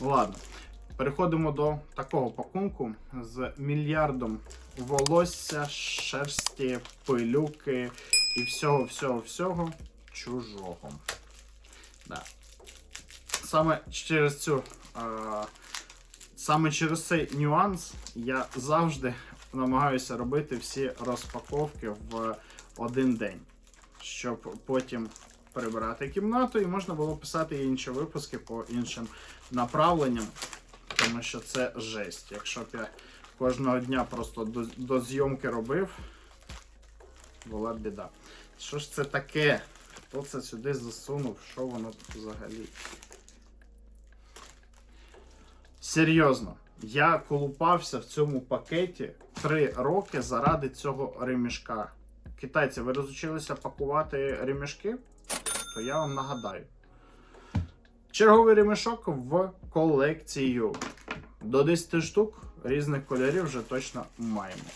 Ладно. Переходимо до такого пакунку з мільярдом волосся, шерсті, пилюки і всього, всього, всього чужого. Да. Саме через цю. Е- саме через цей нюанс я завжди намагаюся робити всі розпаковки в один день, щоб потім прибирати кімнату і можна було писати інші випуски по іншим направленням, тому що це жесть. Якщо б я кожного дня просто до, до зйомки робив, була б біда. Що ж це таке? Хто це сюди засунув? Що воно взагалі? Серйозно, я колупався в цьому пакеті три роки заради цього ремішка. Китайці, ви розучилися пакувати ремішки? То я вам нагадаю. Черговий ремішок в колекцію. До 10 штук різних кольорів вже точно маємо.